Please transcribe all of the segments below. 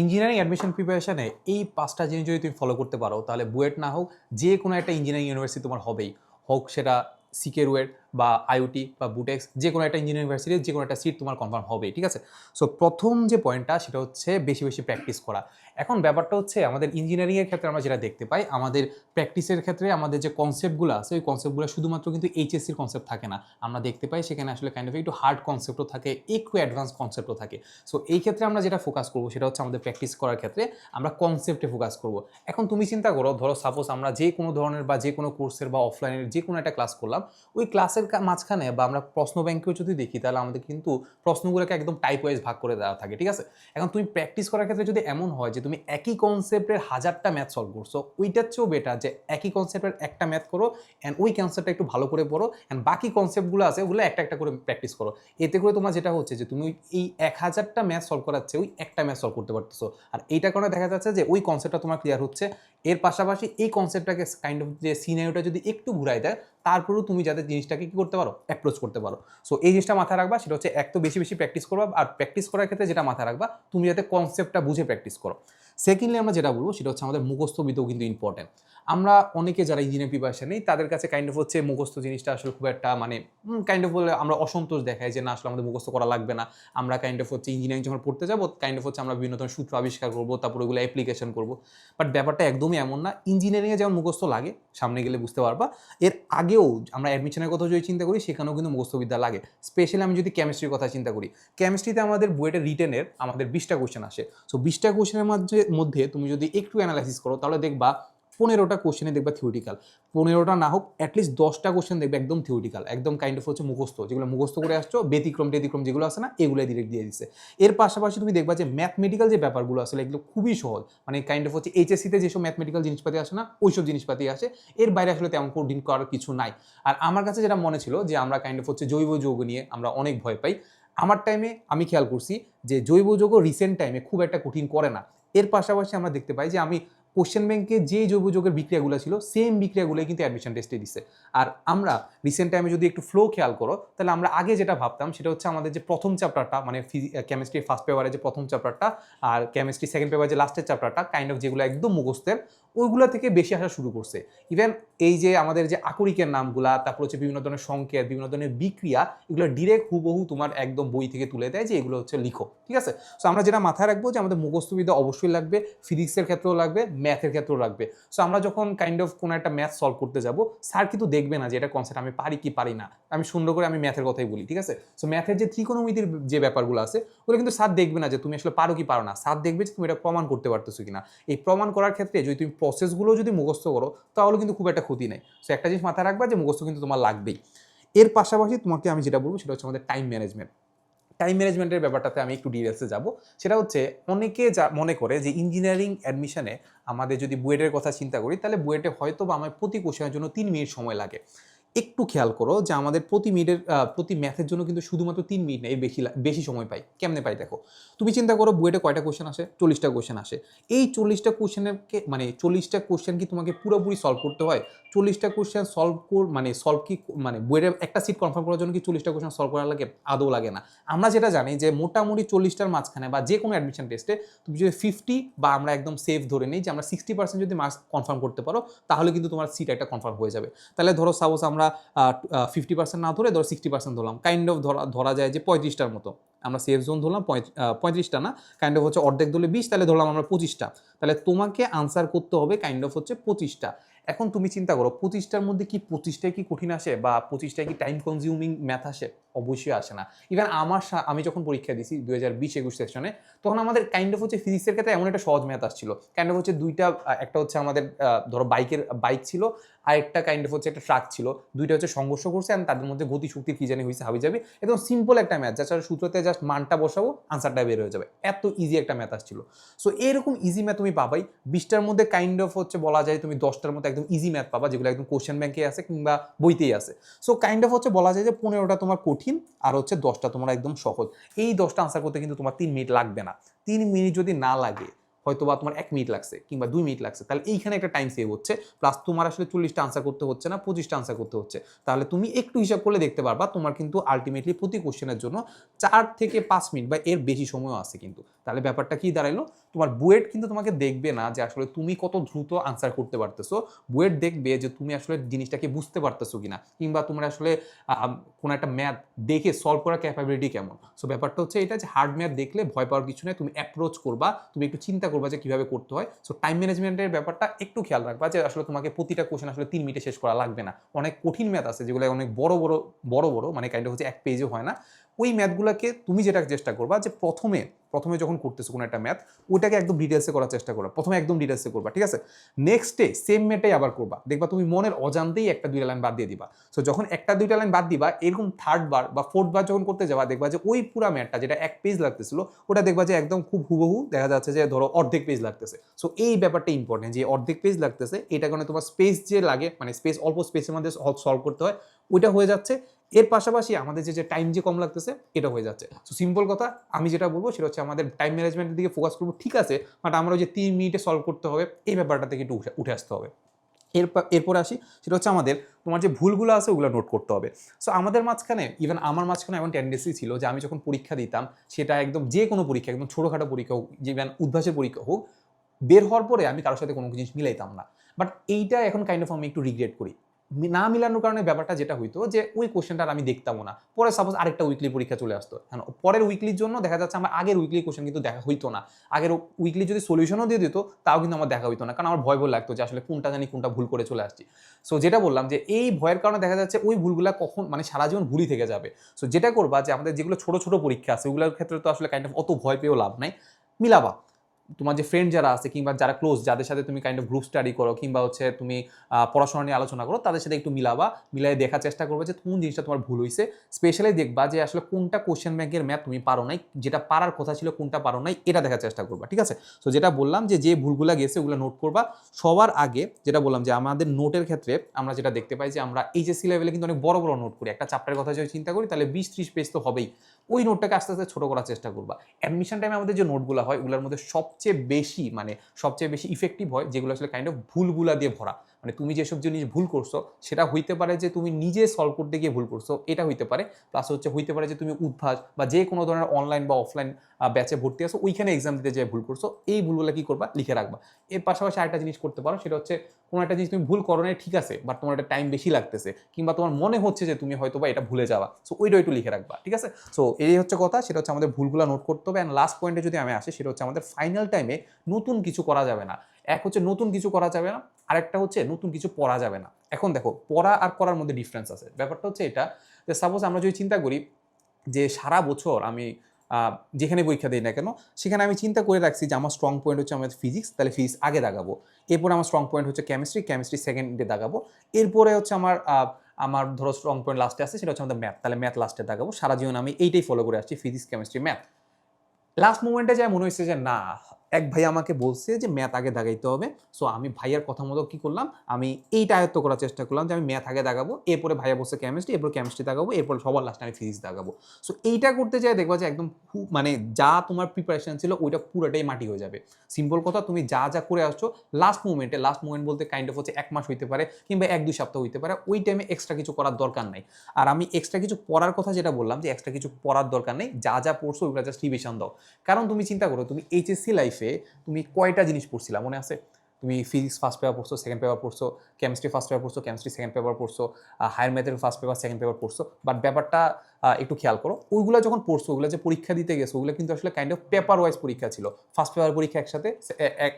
Engineering admission প্রিপারেশনে এই পাঁচটা জিনিস যদি তুমি ফলো করতে পারো, তাহলে বুয়েট না হোক, যে কোনো একটা ইঞ্জিনিয়ারিং ইউনিভার্সিটি তোমার হবেই। হোক সেটা সিকের ওয়েট বা আইওটি বা বুটেক্স যে কোনো একটা ইঞ্জিনিয়ারিং ইউনিভার্সিটির যে কোনো একটা সিট তোমার কনফার্ম হবে, ঠিক আছে? সো প্রথম যে পয়েন্টটা সেটা হচ্ছে বেশি বেশি প্র্যাকটিস করা। এখন ব্যাপারটা হচ্ছে, আমাদের ইঞ্জিনিয়ারিংয়ের ক্ষেত্রে আমরা যেটা দেখতে পাই, আমাদের প্র্যাকটিসের ক্ষেত্রে আমাদের যে কনসেপ্টগুলো আছে, ওই কনসেপ্টগুলো শুধুমাত্র কিন্তু এইচএসসির কনসেপ্ট থাকে না। আমরা দেখতে পাই, সেখানে আসলে কাইন্ড অফ একটু হার্ড কনসেপ্টও থাকে, একটু অ্যাডভান্স কনসেপ্টও থাকে। সো এই ক্ষেত্রে আমরা যেটা ফোকাস করব, সেটা হচ্ছে আমাদের প্র্যাকটিস করার ক্ষেত্রে আমরা কনসেপ্টে ফোকাস করব। এখন তুমি চিন্তা করো, ধরো সাপোজ আমরা যে কোনো ধরনের বা যে কোনো কোর্সের বা অফলাইনের যে কোনো একটা ক্লাস করলাম, ওই ক্লাসের মাঝখানে বা আমরা প্রশ্ন ব্যাংকেও যদি দেখি, তাহলে আমাদের কিন্তু প্রশ্নগুলোকে একদম টাইপ ওয়াইজ ভাগ করে দেওয়া থাকে, ঠিক আছে? এখন তুমি প্র্যাকটিস করার ক্ষেত্রে যদি এমন হয় যে তুমি একই কনসেপ্টের হাজারটা ম্যাথ সলভ করছ, ওইটার চেয়েও বেটার যে একই কনসেপ্টের একটা ম্যাথ করো অ্যান্ড ওই কনসেপ্টটা একটু ভালো করে পড়ো অ্যান্ড বাকি কনসেপ্টগুলো আছে, ওগুলো একটা একটা করে প্র্যাকটিস করো। এতে করে তোমার যেটা হচ্ছে যে তুমি এই এক হাজারটা ম্যাথ সলভ করাচ্ছে ওই একটা ম্যাথ সলভ করতে পারতেছো। আর এইটা কারণে দেখা যাচ্ছে যে ওই কনসেপ্টটা তোমার ক্লিয়ার হচ্ছে। এর পাশাপাশি এই কনসেপ্টটাকে কাইন্ড অফ যে সিনারিওটা যদি একটু ঘুরাই দেয় তারপরেও তুমি যাতে জিনিসটাকে কী করতে পারো? অ্যাপ্রোচ করতে পারো। সো এই জিনিসটা মাথায় রাখবা, সেটা হচ্ছে এক তো বেশি বেশি প্র্যাকটিস করবা, আর প্র্যাকটিস করার ক্ষেত্রে যেটা মাথায় রাখবা, তুমি যাতে কনসেপ্টটা বুঝে প্র্যাকটিস করো। সেকেন্ডলি আমরা যেটা বলব, সেটা হচ্ছে আমাদের মুখস্থবিদও কিন্তু ইম্পর্টেন্ট আমরা অনেকে যারা ইঞ্জিনিয়ার প্রিপারেশন নেই, তাদের কাছে কাইন্ড অফ হচ্ছে মুখস্থ জিনিসটা আসলে খুব একটা মানে কাইন্ড অফ বলে আমরা অসন্তোষ দেখাই যে না, আসলে আমাদের মুখস্থ করা লাগবে না। আমরা কাইন্ড অফ হচ্ছে ইঞ্জিনিয়ারিং যখন পড়তে যাব কাইন্ড অফ হচ্ছে আমরা বিভিন্ন ধরনের সূত্র আবিষ্কার করব, তারপর ওগুলো অ্যাপ্লিকেশন করব। বাট ব্যাপারটা একদমই এমন না ইঞ্জিনিয়ারিংয়ে যেমন মুখস্থ লাগে, সামনে গেলে বুঝতে পারবা। এর আগেও আমরা অ্যাডমিশনের কথা যদি চিন্তা করি, সেখানেও কিন্তু মুখস্থবিদ্যা লাগে। স্পেশালি আমি যদি কেমিস্ট্রির কথা চিন্তা করি কেমিস্ট্রিতে আমাদের বুয়েটের রিটেনের আমাদের বিশটা কোশ্চেন আসে। সো বিশটা কোশ্চেনের মধ্যে মধ্যে তুমি যদি একটু অ্যানালাইসিস করো, তাহলে দেখবা পনেরোটা কোশ্চেনে দেখবা থিওরিটিক্যাল পনেরোটা না হোক অ্যাটলিস্ট দশটা কোশ্চেন দেখবে একদম থিওরিটিক্যাল একদম কাইন্ড অফ হচ্ছে মুখস্থ। যেগুলো মুখস্থ করে আসছো, ব্যতিক্রম ব্যতিক্রম যেগুলো আছে না, এগুলো ডিরেক্ট দিয়ে দিচ্ছে এর পাশাপাশি তুমি দেখবা যে ম্যাথমেটিক্যাল যে ব্যাপারগুলো আসলে এগুলো খুবই সহজ। মানে কাইন্ড অফ হচ্ছে এইচএসসিতে যেসব ম্যাথমেটিক্যাল জিনিসপাতি আসে না, ওইসব জিনিসপাতি আসে। এর বাইরে আসলে তেমন কঠিন করার কিছু নাই। আর আমার কাছে যেটা মনে ছিল যে, আমরা কাইন্ড অফ হচ্ছে জৈব যৌগ নিয়ে আমরা অনেক ভয় পাই। আমার টাইমে আমি খেয়াল করছি যে, জৈব যৌগ রিসেন্ট টাইমে খুব একটা কঠিন করে না। এর পাশাপাশি আমরা দেখতে পাই যে আমি কোশ্চেন ব্যাংকে যে জৈব যোগের বিক্রিয়াগুলো ছিল সেম বিক্রিয়াগুলোই কিন্তু অ্যাডমিশন টেস্টে দিছে। আর আমরা রিসেন্ট টাইমে যদি একটু ফ্লো খেয়াল করো, তাহলে আমরা আগে যেটা ভাবতাম সেটা হচ্ছে আমাদের যে প্রথম চ্যাপ্টারটা মানে কেমিস্ট্রি ফার্স্ট পেপারে যে প্রথম চ্যাপ্টারটা আর কেমিস্ট্রি সেকেন্ড পেপারে যে লাস্টের চ্যাপ্টারটা কাইন্ড অফ যেগুলো একদম মুখস্থের ওইগুলো থেকে বেশি আসা শুরু করছে। ইভেন এই যে আমাদের যে আকরিকের নামগুলা, তারপর হচ্ছে বিভিন্ন ধরনের সংকেত, বিভিন্ন ধরনের বিক্রিয়া, এগুলো ডিরেক্ট হুবহু তোমার একদম বই থেকে তুলে দেয় যে এগুলো হচ্ছে লিখো, ঠিক আছে? সো আমরা যেটা মাথায় রাখব যে আমাদের মুখস্থবিদ্যা অবশ্যই লাগবে ফিজিক্সের ক্ষেত্রেও লাগবে ম্যাথের ক্ষেত্রেও লাগবে। সো আমরা যখন কাইন্ড অফ কোনো একটা ম্যাথ সলভ করতে যাব স্যার কিন্তু দেখবে না যে এটা কনসেপ্ট আমি পারি কি পারি না। আমি সুন্দর করে আমি ম্যাথের কথাই বলি, ঠিক আছে? সো ম্যাথের যে ত্রিকোণমিতির যে ব্যাপারগুলো আছে, ওগুলো কিন্তু স্যার দেখবে না যে তুমি আসলে পারো কি পারো না। স্যার দেখবে যে তুমি এটা প্রমাণ করতে পারতেছো কিনা। এই প্রমাণ করার ক্ষেত্রে যদি তুমি প্রসেসগুলো যদি মুখস্থ করো, তাহলে কিন্তু খুব একটা ক্ষতি নেই। সো একটা জিনিস মাথায় রাখবা যে মুখস্থ কিন্তু তোমার লাগবেই। এর পাশাপাশি তোমাকে আমি যেটা বলব, সেটা হচ্ছে আমাদের টাইম ম্যানেজমেন্ট টাইম ম্যানেজমেন্টের ব্যাপারটাতে আমি একটু ডিটেলসে যাব। সেটা হচ্ছে, অনেকে যা মনে করে যে ইঞ্জিনিয়ারিং অ্যাডমিশনে আমাদের যদি বুয়েটের কথা চিন্তা করি, তাহলে বুয়েটে হয়তো বা আমার প্রতি কোশ্চেনের জন্য তিন মিনিট সময় লাগে। একটু খেয়াল করো যে আমাদের প্রতি মিনিটের প্রতি ম্যাথের জন্য কিন্তু শুধুমাত্র তিন মিনিট নেই বেশি লা- বেশি সময় পাই। কেমনে পাই দেখো? তুমি চিন্তা করো বুয়েটে কয়টা কোশ্চেন আসে? চল্লিশটা কোশ্চেন আসে। এই চল্লিশটা কোশ্চেনের মানে চল্লিশটা কোশ্চেন কি তোমাকে পুরোপুরি সলভ করতে হয়? চল্লিশটা কোশ্চেন সলভ কর মানে সলভ কি মানে বইয়ের একটা সিট কনফার্ম করার জন্য কি চল্লিশটা কোশ্চেন সলভ করা লাগে? আদৌ লাগে না। আমরা যেটা জানি যে মোটামুটি চল্লিশটার মাঝখানে বা যে কোনো অ্যাডমিশন টেস্টে তুমি যদি ফিফটি বা আমরা একদম সেফ ধরে নিই যে আমরা সিক্সটি পার্সেন্ট যদি মার্কস কনফার্ম করতে পারো, তাহলে কিন্তু তোমার সিট একটা কনফার্ম হয়ে যাবে। তাহলে ধরো সাপোজ আমরা ফিফটি পার্সেন্ট না ধরে ধরো সিক্সটি পার্সেন্ট ধরলাম। কাইন্ড অফ ধরা ধরা যায় যে পঁয়ত্রিশটার মতো। আমরা সেফ জোন ধরলাম পঁয়ত্রিশটা না? কাইন্ড অফ হচ্ছে অর্ধেক ধরলে বিশ, তাহলে ধরলাম আমরা পঁচিশটা। তাহলে তোমাকে আনসার করতে হবে কাইন্ড অফ হচ্ছে পঁচিশটা। এখন তুমি চিন্তা করো, পঁচিশটার মধ্যে কি পঁচিশটায় কি কঠিন আসে বা পঁচিশটায় কি টাইম কনজিউমিং ম্যাথ আসে? অবশ্যই আসে না। ইভেন আমার আমি যখন পরীক্ষা দিছি দু হাজার বিশ একুশ সেকশনে তখন আমাদের কাইন্ড অফ হচ্ছে ফিজিক্সের ক্ষেত্রে এমন একটা সহজ ম্যাথ আসছিল। কাইন্ড অফ হচ্ছে দুইটা একটা হচ্ছে আমাদের ধরো বাইকের বাইক ছিল আর একটা কাইন্ড অফ হচ্ছে একটা ট্রাক ছিল। দুইটা হচ্ছে সংঘর্ষ করছে and তাদের মধ্যে গতি শক্তির কি জানি হয়েছে হাবি যাবে একদম সিম্পল একটা ম্যাথ যার সূত্রতে জাস্ট মানটা বসাবো আনসারটা বের হয়ে যাবে। এত ইজি একটা ম্যাথ আসছিল। সো এরকম ইজি ম্যাথ তুমি পাবাই। বিশটার মধ্যে কাইন্ড অফ হচ্ছে বলা যায় তুমি দশটার মধ্যে একদম ইজি ম্যাথ পাবা, যেগুলো একদম কোশ্চেন ব্যাংকে আছে কিংবা বইতেই আছে। সো কাইন্ড অফ হচ্ছে বলা যায় যে পনেরোটা তোমার কঠিন আর হচ্ছে দশটা তোমার একদম সহজ। এই দশটা আনসার করতে কিন্তু তোমার তিন মিনিট লাগবে না। তিন মিনিট যদি না লাগে হয়তো বা তোমার এক মিনিট লাগছে কিংবা দুই মিনিট লাগছে। তাহলে এইখানে একটা টাইম সেভ হচ্ছে। প্লাস তোমার আসলে চল্লিশটা আনসার করতে হচ্ছে না, পঁচিশটা আনসার করতে হচ্ছে। তাহলে তুমি একটু হিসাব করলে দেখতে পারবা, তোমার কিন্তু আলটিমেটলি প্রতি কোশ্চেনের জন্য চার থেকে পাঁচ মিনিট বা এর বেশি সময়ও আছে কিন্তু। তাহলে ব্যাপারটা কি দাঁড়াইলো? তোমার বুয়েট কিন্তু তোমাকে দেখবে না যে আসলে তুমি কত দ্রুত আনসার করতে পারতেছো। বুয়েট দেখবে যে তুমি আসলে জিনিসটাকে বুঝতে পারতেছো কিনা, কিংবা তোমার আসলে কোনো একটা ম্যাথ দেখে সলভ করার ক্যাপাবিলিটি কেমন। সো ব্যাপারটা হচ্ছে এটা যে হার্ড ম্যাথ দেখলে ভয় পাওয়ার কিছু নেই, তুমি অ্যাপ্রোচ করবা, তুমি একটু চিন্তা করবা যে কীভাবে করতে হয়। সো টাইম ম্যানেজমেন্টের ব্যাপারটা একটু খেয়াল রাখবা যে আসলে তোমাকে প্রতিটা কোশ্চেন আসলে তিন মিনিটে শেষ করা লাগবে না। অনেক কঠিন ম্যাথ আছে যেগুলো অনেক বড় বড় বড় বড় মানে কাইন্ড হচ্ছে এক পেজও হয় না। ওই ম্যাথগুলোকে তুমি যেটা চেষ্টা করবা যে প্রথমে প্রথমে যখন করতেছো কোনো একটা ম্যাথ ওইটাকে একদম ডিটেলসে করার চেষ্টা করবা। প্রথমে একদম ডিটেলসে করবা, ঠিক আছে? নেক্সট ডে সেম ম্যাটাই আবার করবা। দেখবা তুমি মনের অজান্তেই একটা দুইটা লাইন বাদ দিয়ে দিবা। সো যখন একটা দুইটা লাইন বাদ দিবা, এরকম থার্ড বার বা ফোর্থ বার যখন করতে যাবা, দেখবা যে ওই পুরা ম্যাটটা যেটা এক পেজ লাগতেছিল, ওটা দেখবা যে একদম খুব হুবহু দেখা যাচ্ছে যে ধরো অর্ধেক পেজ লাগতেছে। সো এই ব্যাপারটা ইম্পর্টেন্ট যে অর্ধেক পেজ লাগতেছে, এটা কারণে তোমার স্পেস যে লাগে মানে স্পেস অল্প স্পেসের মধ্যে সলভ করতে হয়, ওইটা হয়ে যাচ্ছে। এর পাশাপাশি আমাদের যে যে টাইম যে কম লাগতেছে, এটা হয়ে যাচ্ছে। সো সিম্পল কথা, আমি যেটা বলব সেটা হচ্ছে আমাদের টাইম ম্যানেজমেন্টের দিকে ফোকাস করব, ঠিক আছে বাট আমরা ওই যে তিন মিনিটে সলভ করতে হবে, এই ব্যাপারটা থেকে একটু উঠে- আসতে হবে। এরপর এরপরে আসি, সেটা হচ্ছে আমাদের, তোমার যে ভুলগুলো আছে ওগুলো নোট করতে হবে। সো আমাদের মাঝখানে ইভেন আমার মাঝখানে এমন টেন্ডেন্সি ছিল যে, আমি যখন পরীক্ষা দিতাম, সেটা একদম যে কোনো পরীক্ষা, একদম ছোটোখাটো পরীক্ষা হোক ইভেন উদ্ভাসের পরীক্ষা হোক, বের হওয়ার পরে আমি কারোর সাথে কোনো জিনিস মিলাইতাম না। বাট এইটা এখন কাইন্ড অফ আমি একটু রিগ্রেট করি। না মিলানোর কারণে ব্যাপারটা যেটা হইতো যে ওই কোশ্চেনটা আমি দেখতামও না। পরে সাপোজ আরেকটা উইকলি পরীক্ষা চলে আসতো। হ্যাঁ পরের উইকলির জন্য দেখা যাচ্ছে আমার আগের উইকলি কোশ্চেন কিন্তু দেখা হইতো না। আগের উইকলি যদি সলিউশনও দিয়ে দিত, তাও কিন্তু আমার দেখা হইতো না। কারণ আমার ভয় ভয় লাগতো যে আসলে কোনটা জানি কোনটা ভুল করে চলে আসছি। সো যেটা বললাম যে এই ভয়ের কারণে দেখা যাচ্ছে ওই ভুলগুলা কখন মানে সারা জীবন ভুলই থেকে যাবে। সো যেটা করবা যে আমাদের যেগুলো ছোট ছোট পরীক্ষা আছে, ওগুলোর ক্ষেত্রে তো আসলে কাইন্ড অফ অত ভয় পেয়েও লাভ নাই। মিলাবা। তোমার যে ফ্রেন্ড যারা আছে কিংবা যারা ক্লোজ যাদের সাথে তুমি কাইন্ড অফ গ্রুপ স্টাডি করো কিংবা হচ্ছে তুমি পড়াশোনা নিয়ে আলোচনা করো, তাদের সাথে একটু মিলাবা মিলাই দেখার চেষ্টা করবে যে কোন জিনিসটা তোমার ভুল হয়েছে স্পেশালি দেখবা যে আসলে কোনটা কোশ্চেন ব্যাংকের ম্যাথ তুমি পারো নাই, যেটা পারার কথা ছিল কোনটা পারো নাই, এটা দেখার চেষ্টা করবা, ঠিক আছে? সো যেটা বললাম যে যে ভুলগুলো গেছে ওগুলো নোট করবা। সবার আগে যেটা বললাম যে, আমাদের নোটের ক্ষেত্রে আমরা যেটা দেখতে পাই যে, আমরা এইচএসসি লেভেলে কিন্তু অনেক বড় বড় নোট করি। একটা চ্যাপ্টারের কথা যদি চিন্তা করি, তাহলে বিশ ত্রিশ পেজ তো হবেই। ওই নোটটাকে আস্তে আস্তে ছোটো করার চেষ্টা করবা। অ্যাডমিশন টাইমে আমাদের যে নোটগুলো হয়, ওগুলোর মধ্যে সবচেয়ে বেশি মানে সবচেয়ে বেশি ইফেক্টিভ হয় যেগুলো আসলে কাইন্ড অফ ভুলগুলা দিয়ে ভরা। মানে তুমি যেসব জিনিস ভুল করছ, সেটা হইতে পারে যে তুমি নিজে সলভ করতে গিয়ে ভুল করছ, এটা হইতে পারে। প্লাস হচ্ছে হইতে পারে যে তুমি উদ্ভাস বা যে কোনো ধরনের অনলাইন বা অফলাইন ব্যাচে ভর্তি আছো, ওইখানে এক্সাম দিতে যেয়ে ভুল করছ, এই ভুলগুলো কি করবা? লিখে রাখবা। এর পাশাপাশি আরেকটা জিনিস করতে পারো, সেটা হচ্ছে কোনো একটা জিনিস তুমি ভুল করো না ঠিক আছে বাট তোমার একটা টাইম বেশি লাগতেছে, কিংবা তোমার মনে হচ্ছে যে তুমি হয়তো বা এটা ভুলে যাওয়া সো ওইটা একটু লিখে রাখবা, ঠিক আছে? সো এই হচ্ছে কথা, সেটা হচ্ছে আমাদের ভুলগুলো নোট করতে হবে অ্যান্ড লাস্ট পয়েন্টে যদি আমি আসি, সেটা হচ্ছে আমাদের ফাইনাল টাইমে নতুন কিছু করা যাবে না। এক হচ্ছে নতুন কিছু করা যাবে না আরেকটা হচ্ছে নতুন কিছু পড়া যাবে না। এখন দেখো, পড়া আর করার মধ্যে ডিফারেন্স আছে। ব্যাপারটা হচ্ছে এটা যে সাপোজ আমরা যদি চিন্তা করি যে সারা বছর আমি যেখানে পরীক্ষা দিই না কেন, সেখানে আমি চিন্তা করে রাখছি যে আমার স্ট্রং পয়েন্ট হচ্ছে আমাদের ফিজিক্স তাহলে ফিজিক্স আগে দাগাবো। এরপরে আমার স্ট্রং পয়েন্ট হচ্ছে কেমিস্ট্রি কেমিস্ট্রি সেকেন্ডে দাগাবো। এরপরে হচ্ছে আমার আমার ধরো স্ট্রং পয়েন্ট লাস্টে আছে, সেটা হচ্ছে আমাদের ম্যাথ তাহলে ম্যাথ লাস্টে দাগাবো। সারা জীবন আমি এইটাই ফলো করে আসছি ফিজিক্স কেমিস্ট্রি ম্যাথ লাস্ট মোমেন্টে যায় মনে হয়েছে যে না এক ভাই আমাকে বলছে যে, ম্যাথ আগে দাগাইতে হবে। সো আমি ভাইয়ার কথা মতো কী করলাম? আমি এইটা আয়ত্ত করার চেষ্টা করলাম যে, আমি ম্যাথ আগে দাগাবো, এরপরে ভাইয়া বলছে কেমিস্ট্রি এরপর কেমিস্ট্রি দাগাবো, এরপর সবার লাস্টে আমি ফিজিক্স দাগাবো। সো এইটা করতে যাই দেখবা যে, একদম মানে যা তোমার প্রিপারেশন ছিল, ওইটা পুরোটাই মাটি হয়ে যাবে। সিম্পল কথা, তুমি যা যা করে আসছো লাস্ট মুমেন্টে লাস্ট মুমেন্ট বলতে কাইন্ড অফ হচ্ছে এক মাস হইতে পারে কিংবা এক, দুই সপ্তাহ হইতে পারে, ওই টাইমে এক্সট্রা কিছু করার দরকার নাই। আর আমি এক্সট্রা কিছু পড়ার কথা যেটা বললাম যে এক্সট্রা কিছু পড়ার দরকার নেই। যা যা পড়ছো, ওইগুলো জাস্ট রিভিশন দাও। কারণ তুমি চিন্তা করো, তুমি এইচএসসি লাইফে তুমি কয়টা জিনিস পড়ছিলা? মনে আছে? তুমি ফিজিক্স ফার্স্ট পেপার পড়ছো সেকেন্ড পেপার পড়ছো কেমিস্ট্রি ফার্স্ট পেপার পড়ছো কেমিস্ট্রি সেকেন্ড পেপার পড়ছো হায়ার ম্যাথের ফার্স্ট পেপার সেকেন্ড পেপার পড়ছো বাট ব্যাপারটা একটু খেয়াল করো। ওইগুলো যখন পড়ছো, ওগুলো যে পরীক্ষা দিতে গেছো, ওগুলো কিন্তু আসলে কাইন্ড অফ পেপার ওয়াইজ পরীক্ষা ছিল। ফার্স্ট পেপার পরীক্ষা একসাথে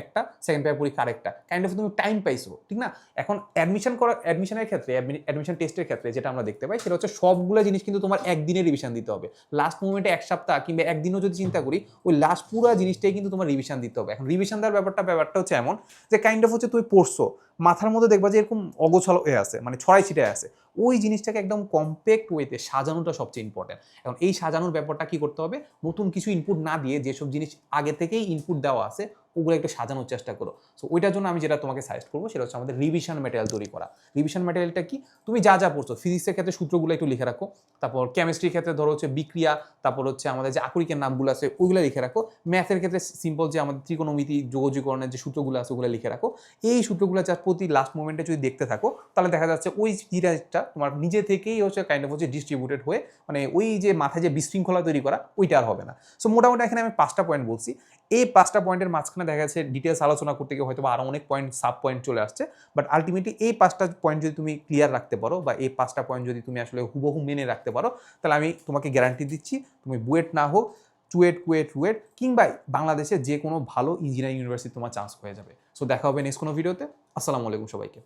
একটা সেকেন্ড পেপার পরীক্ষা আরেকটা। কাইন্ড অফ তুমি টাইম পাইছো, ঠিক না? এখন অ্যাডমিশন করা অ্যাডমিশনের ক্ষেত্রে অ্যাডমিশন টেস্টের ক্ষেত্রে যেটা আমরা দেখতে পাই, সেটা হচ্ছে সবগুলো জিনিস কিন্তু তোমার একদিনে রিভিশন দিতে হবে। লাস্ট মোমেন্টে এক সপ্তাহ কিংবা একদিনও যদি চিন্তা করি, ওই লাস্ট পুরো জিনিসটাই কিন্তু তোমার রিভিশন দিতে হবে। এখন রিভিশন দেওয়ার ব্যাপারটা ব্যাপারটা হচ্ছে এমন যে কাইন্ড অফ হচ্ছে তুমি পড়ছো। মাথার মধ্যে দেখবা যে এরকম অগোছল হয়ে আছে মানে ছড়াই ছিটায় আছে। ওই জিনিসটাকে একদম কম্প্যাক্ট ওয়েতে সাজানোটা সবচেয়ে ইম্পর্টেন্ট এখন এই সাজানোর ব্যাপারটা কি করতে হবে? নতুন কিছু ইনপুট না দিয়ে যেসব জিনিস আগে থেকেই ইনপুট দেওয়া আছে ওগুলো একটু সাজানোর চেষ্টা করো। সো ওইটার জন্য আমি যেটা তোমাকে সাজেস্ট করব সেটা হচ্ছে আমাদের রিভিশন ম্যাটেরিয়াল তৈরি করা। রিভিশন ম্যাটেরিয়ালটা কি? তুমি যা যা পড়ছো ফিজিক্সের ক্ষেত্রে সূত্রগুলো একটু লিখে রাখো, তারপর কেমিস্ট্রির ক্ষেত্রে ধরো হচ্ছে বিক্রিয়া, তারপর হচ্ছে আমাদের যে আকরিকের নামগুলো আছে ওইগুলো লিখে রাখো। ম্যাথের ক্ষেত্রে সিম্পল যে আমাদের ত্রিকোণমিতি, যোগজীকরণের যে সূত্রগুলো আছে ওগুলো লিখে রাখো। এই সূত্রগুলো যা প্রতি লাস্ট মোমেন্টে যদি দেখতে থাকো, তাহলে দেখা যাচ্ছে ওই জিনিসটা তোমার নিজে থেকেই হচ্ছে কাইন্ড অফ হচ্ছে ডিস্ট্রিবিউটেড হয়ে মানে ওই যে মাথায় যে বিশৃঙ্খলা তৈরি করা, ওইটা আর হবে না। সো মোটামুটি এখানে আমি পাঁচটা পয়েন্ট বলছি। এই পাঁচটা পয়েন্টের মাঝখানে দেখা যাচ্ছে ডিটেলস আলোচনা করতে গিয়ে হয়তো আরও অনেক পয়েন্ট সাব পয়েন্ট চলে আসছে। বাট আলটিমেটলি এই পাঁচটা পয়েন্ট যদি তুমি ক্লিয়ার রাখতে পারো বা এই পাঁচটা পয়েন্ট যদি তুমি আসলে হুবহু মেনে রাখতে পারো, তাহলে আমি তোমাকে গ্যারান্টি দিচ্ছি তুমি বুয়েট না হোক টুয়েট কুয়েট, রুয়েট কিংবা বাংলাদেশে যে কোনো ভালো ইঞ্জিনিয়ারিং ইউনিভার্সিটি তোমার চান্স হয়ে যাবে। সো দেখা হবে নেক্সট কোনো ভিডিওতে আসসালামু আলাইকুম সবাইকে।